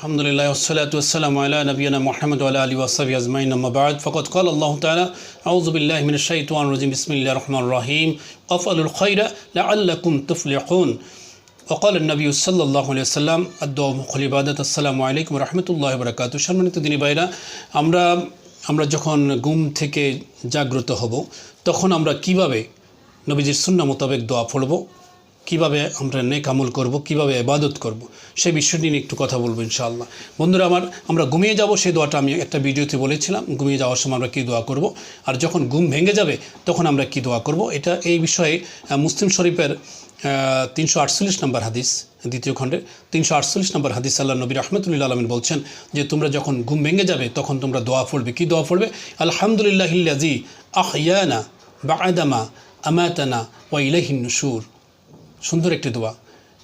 الحمد لله والصلاة والسلام على نبينا محمد وعلى آله وصحبه أجمعين أما بعد فقد قال الله تعالى أعوذ بالله من الشيطان الرجيم بسم الله الرحمن الرحيم أفعلوا الخير لعلكم تفلحون وقال النبي صلى الله عليه وسلم الدعاء مخل عبادة السلام عليكم ورحمة الله وبركاته সম্মানিত দিনী ভাইরা আমরা আমরা যখন ঘুম থেকে জাগ্রত হব তখন আমরা কিভাবে নবীজির সুন্না মোতাবেক দোয়া পড়ব কীভাবে আমরা নেক আমল করব, কীভাবে ইবাদত করব সেই বিষয়টি নিয়ে একটু কথা বলব ইনশাআল্লাহ। বন্ধুরা, আমার, আমরা ঘুমিয়ে যাব সেই দোয়াটা আমি একটা ভিডিওতে বলেছিলাম, ঘুমিয়ে যাওয়ার সময় আমরা কী দোয়া করব, আর যখন ঘুম ভেঙে যাবে, তখন আমরা কী দোয়া করব, এটা এই বিষয়ে মুসলিম শরীফের তিনশো আটচল্লিশ নম্বর হাদিস, দ্বিতীয় খণ্ডে তিনশো আটচল্লিশ নম্বর হাদিস আল্লাহ নবী রহমতুল্লাহ আলমিন বলছেন যে, তোমরা যখন ঘুম ভেঙে যাবে, তখন তোমরা দোয়া পড়বে। কী দোয়া পড়বে? আলহামদুলিল্লাহিল্লাজি আহয়ানা বা আদামা আমাতানা ওয়া ইলাহিন নুশুর। সুন্দর একটি দোয়া।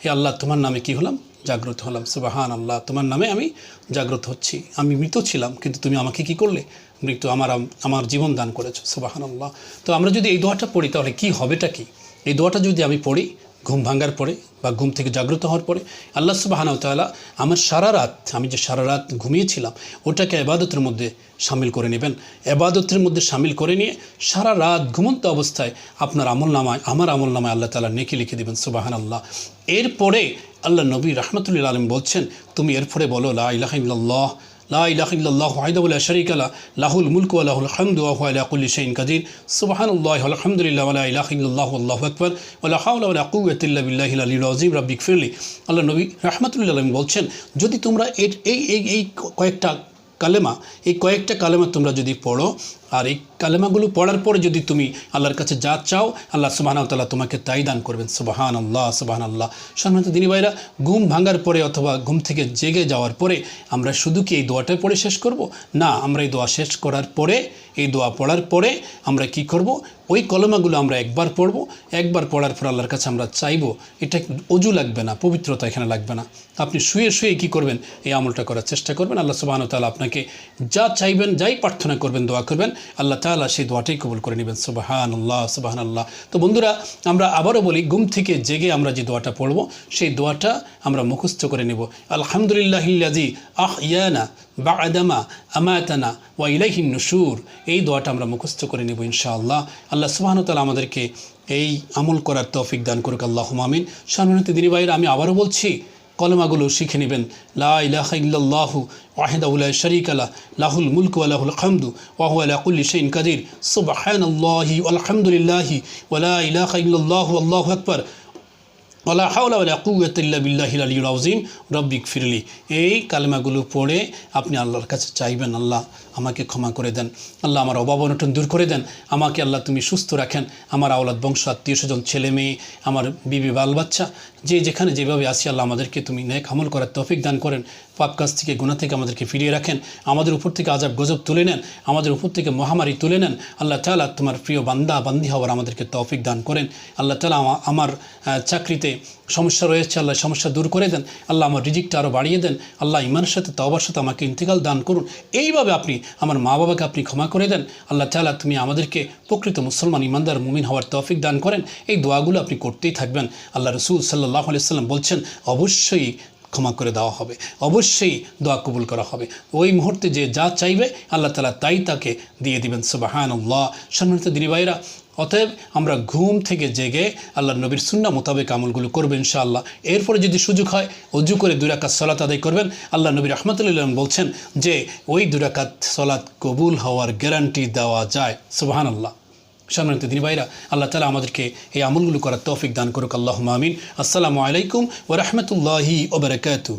হে আল্লাহ, তোমার নামে কি হলাম? জাগ্রত হলাম। সুবাহান আল্লাহ তোমার নামে আমি জাগ্রত হচ্ছি। আমি মৃত ছিলাম, কিন্তু তুমি আমাকে কি করলে? মৃত্যু আমার আমার জীবন দান করেছ। সুবাহান আল্লাহ তো আমরা যদি এই দোয়াটা পড়ি, তাহলে কি হবেটা কি? এই দোয়াটা যদি আমি পড়ি ঘুম ভাঙার পরে বা ঘুম থেকে জাগ্রত হওয়ার পরে আল্লাহ সুবাহান তাআলা আমার সারা রাত, আমি যে সারা রাত ঘুমিয়েছিলাম, ওটাকে এবাদতের মধ্যে সামিল করে নেবেন। এবাদতের মধ্যে সামিল করে নিয়ে সারা রাত ঘুমন্ত অবস্থায় আপনার আমল নামায়, আমার আমল নামায় আল্লাহ তালা নেকি লিখে দেবেন সুবাহান আল্লাহ এরপরে আল্লাহ নবী রহমতুল্লাহ আলম বলছেন, তুমি এরপরে বলো, লা ইলাহা আলহামদুলিল্লাহ আল্লাহু নবী বলছেন, যদি তোমরা এই এই এই কয়েকটা কালেমা, এই কয়েকটা কালেমা তোমরা যদি পড়ো আর এই কালেমাগুলো পড়ার পরে যদি তুমি আল্লাহর কাছে যা চাও, আল্লাহ সুবাহান তাল্লাহ তোমাকে তাই দান করবেন। সুবাহান আল্লাহ সুবাহান আল্লাহ সম্মানিত দিনী ভাইরা ঘুম ভাঙার পরে অথবা ঘুম থেকে জেগে যাওয়ার পরে আমরা শুধু কি এই দোয়াটাই পড়ে শেষ করব? না, আমরা এই দোয়া শেষ করার পরে, এই দোয়া পড়ার পরে আমরা কি করব? ওই কলমাগুলো আমরা একবার পড়ব। একবার পড়ার পর আল্লাহর কাছে আমরা চাইব, এটা অজু লাগবে না, পবিত্রতা এখানে লাগবে না। আপনি শুয়ে শুয়ে কি করবেন? এই আমলটা করার চেষ্টা করবেন। আল্লাহ সুবাহ তাআলা আপনাকে যা চাইবেন, যাই প্রার্থনা করবেন, দোয়া করবেন। আল্লাহ তাআলা সেই দোয়াটাই কবুল করে নেবেন সুবাহান আল্লাহ সুবাহান আল্লাহ তো বন্ধুরা, আমরা আবারও বলি, ঘুম থেকে জেগে আমরা যে দোয়াটা পড়ব, সেই দোয়াটা আমরা মুখস্থ করে নেব। আলহামদুলিল্লাহিল্লাজি আহ ইয়ানা বা আদামা আমাতানা ওয়া ইলাইহিন নুশুর। এই দোয়াটা আমরা মুখস্থ করে নেব ইনশাআল্লাহ। আল্লাহ সুবাহন তালা আমাদেরকে এই আমল করার তৌফিক দান করুক আল্লাহ মামিন সম্মানিত দিনী ভাইয়ের, আমি আবারও বলছি কলমাগুলো শিখে নেবেন। লা ইলাহা ইল্লাল্লাহু ওয়াহিদাহুল্লাহ শরিক আলা লাহুল মুলক ওয়া লাহুল হামদু ওয়া হুয়া আলা কুল্লি শাইইন কাদির। সুবহানাল্লাহি আলহামদুলিল্লাহি ওয়া লা ইলাহা ইল্লাল্লাহু আল্লাহু আকবার। ওলা হাওলা ওলা বিল্লাহিল আলিউল আউজিম রব্বিক ফিরলি এই কালেমাগুলো পড়ে আপনি আল্লাহর কাছে চাইবেন, আল্লাহ আমাকে ক্ষমা করে দেন, আল্লাহ আমার অভাব অনটন দূর করে দেন, আমাকে আল্লাহ তুমি সুস্থ রাখেন, আমার আওলাদ, বংশ, আত্মীয় স্বজন, ছেলে মেয়ে, আমার বিবি, বাল বাচ্চা, যে যেখানে যেভাবে আসি আল্লাহ আমাদেরকে তুমি নেক আমল করার তৌফিক দান করেন, পাপ কাজ থেকে গুণা থেকে আমাদেরকে ফিরিয়ে রাখেন, আমাদের উপর থেকে আজাব গজব তুলে নেন, আমাদের উপর থেকে মহামারী তুলে নেন, আল্লাহ তালা তোমার প্রিয় বান্দা, বান্দি হওয়ার আমাদেরকে তৌফিক দান করেন, আল্লাহ তালা আমার চাকরিতে সমস্যা রয়েছে, আল্লাহ সমস্যা দূর করে দেন, আল্লাহ আমার রিজিকটা আরও বাড়িয়ে দেন, আল্লাহ ইমানের সাথে তবার সাথে আমাকে ইন্তেকাল দান করুন। এইভাবে আপনি আমার মা বাবাকে আপনি ক্ষমা করে দেন, আল্লাহ তালা তুমি আমাদেরকে প্রকৃত মুসলমান ইমানদার মুমিন হওয়ার তৌফিক দান করেন। এই দোয়াগুলো আপনি করতেই থাকবেন। আল্লাহ রসুল সাল্লাহ আলিয়া আলাইসাল্লাম বলছেন, অবশ্যই ক্ষমা করে দেওয়া হবে। অবশ্যই দোয়া কবুল করা হবে। ওই মুহূর্তে যে যা চাইবে আল্লাহ তালা তাই তাকে দিয়ে দিবেন। সুবাহান আল্লাহ সম্মানিত দিনী ভাইরা অতএব আমরা ঘুম থেকে জেগে আল্লাহ নবীর সুন্না মোতাবেক আমলগুলো করব ইনশাআল্লাহ। এরপরে যদি সুযোগ হয়, অজু করে দুরাকাত সলাত আদায় করবেন। আল্লাহ নবীর রহমতুল্লাহ বলছেন যে, ওই দুরাকাত সলাত কবুল হওয়ার গ্যারান্টি দেওয়া যায়। সুবাহান আল্লাহ সম্মানিত দিনী ভাইরা আল্লাহ তালা আমাদেরকে এই আমলগুলো করার তৌফিক দান করুক আল্লাহ মামিন আসসালামু আলাইকুম ওরহমতুল্লাহি ওবরাকাতু